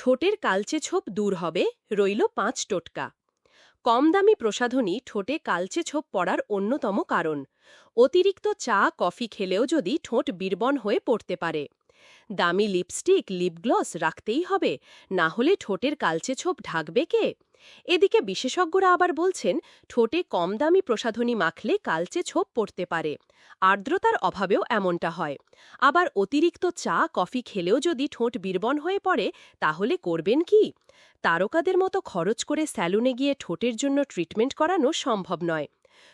ঠোঁটের কালচে ছোপ দূর হবে, রইল পাঁচ টোটকা। কম দামি প্রসাধনী ঠোঁটে কালচে ছোপ পড়ার অন্যতম কারণ। অতিরিক্ত চা, কফি খেলেও যদি ঠোঁট বীরবন হয়ে পড়তে পারে। দামি লিপস্টিক লিপগ্লস রাখতেই হবে, না হলে ঠোঁটের কালচে ছোপ ঢাকবে কে? এদিকে বিশেষজ্ঞরা আবার বলছেন, ঠোঁটে কম দামি প্রসাধনী মাখলে কালচে ছোপ পড়তে পারে। আর্দ্রতার অভাবেও এমনটা হয়। আবার অতিরিক্ত চা, কফি খেলেও যদি ঠোঁট বির্বন হয়ে পড়ে, তাহলে করবেন কি? তারকাদের মতো খরচ করে স্যালুনে গিয়ে ঠোঁটের জন্য ট্রিটমেন্ট করানো সম্ভব নয়।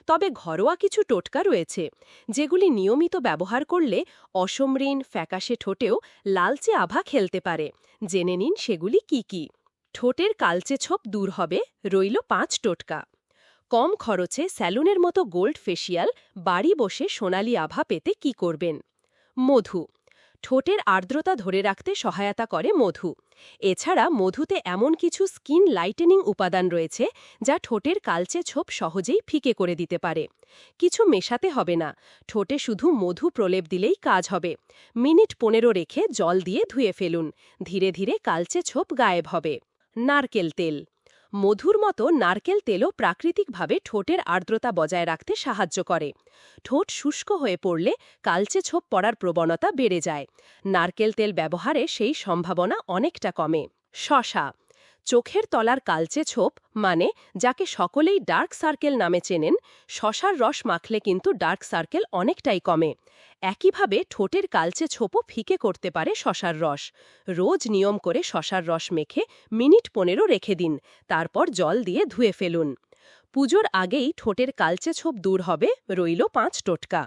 তবে ঘরোয়া কিছু টোটকা রয়েছে, যেগুলি নিয়মিত ব্যবহার করলে অসমৃণ ফ্যাকাশে ঠোঁটেও লালচে আভা খেলতে পারে। জেনে নিন সেগুলি কি কি। ঠোঁটের কালচে ছোপ দূর হবে, রইল পাঁচ টোটকা। কম খরচে স্যালুনের মতো গোল্ড ফেসিয়াল, বাড়ি বসে সোনালি আভা পেতে কি করবেন? মধু। ঠোঁটের আর্দ্রতা ধরে রাখতে সহায়তা করে মধু। এছাড়া মধুতে এমন কিছু স্কিন লাইটেনিং উপাদান রয়েছে, যা ঠোঁটের কালচে ছোপ সহজেই ফিকে করে দিতে পারে। কিছু মেশাতে হবে না, ঠোঁটে শুধু মধু প্রলেপ দিলেই কাজ হবে। মিনিট পনেরো রেখে জল দিয়ে ধুয়ে ফেলুন, ধীরে ধীরে কালচে ছোপ গায়েব হবে। নারকেল তেল। মধুর মতো নারকেল তেলও প্রাকৃতিকভাবে ঠোঁটের আর্দ্রতা বজায় রাখতে সাহায্য করে। ঠোঁট শুষ্ক হয়ে পড়লে কালচে ছোপ পড়ার প্রবণতা বেড়ে যায়। নারকেল তেল ব্যবহারে সেই সম্ভাবনা অনেকটা কমে। শশা চোখের তলার কালচে ছোপ মানে যাকে সকলেই ডার্ক সার্কেল নামে চেনেন, শশার রস মাখলে কিন্তু ডার্ক সার্কেল অনেকটাই কমে। একইভাবে ঠোঁটের কালচে ছোপও ফিকে করতে পারে শশার রস। রোজ নিয়ম করে শশার রস মেখে মিনিট পনেরো রেখে দিন, তারপর জল দিয়ে ধুয়ে ফেলুন। পুজোর আগেই ঠোঁটের কালচে ছোপ দূর হবে, রইল পাঁচ টোটকা।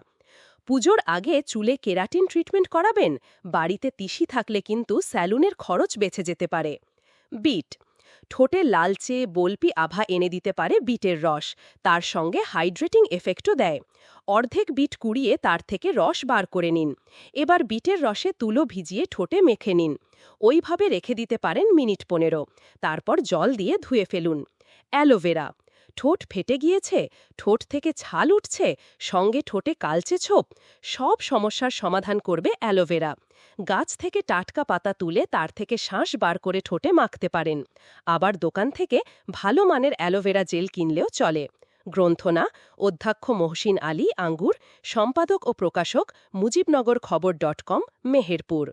পুজোর আগে চুলে কেরাটিন ট্রিটমেন্ট করাবেন? বাড়িতে তিসি থাকলে কিন্তু স্যালুনের খরচ বেঁচে যেতে পারে। বিট ঠোঁটে লালচে বলপি আভা এনে দিতে পারে বিটের রস। তার সঙ্গে হাইড্রেটিং এফেক্টও দেয়। অর্ধেক বিট কুড়িয়ে তার থেকে রস বার করে নিন। এবার বিটের রসে তুলো ভিজিয়ে ঠোঁটে মেখে নিন। ওইভাবে রেখে দিতে পারেন মিনিট পনেরো। তারপর জল দিয়ে ধুয়ে ফেলুন। অ্যালোভেরা ঠোঁট ফেটে গিয়েছে, ঠোঁট থেকে ছাল উঠছে, সঙ্গে ঠোঁটে কালচে ছোপ, সব সমস্যার সমাধান করবে অ্যালোভেরা। গাছ থেকে টাটকা পাতা তুলে তার থেকে শ্বাস বার করে ঠোঁটে মাখতে পারেন। আবার দোকান থেকে ভালো মানের অ্যালোভেরা জেল কিনলেও চলে। গ্রন্থনা, অধ্যক্ষ মহসিন আলী আঙ্গুর, সম্পাদক ও প্রকাশক মুজিবনগর খবর ডট কম, মেহেরপুর।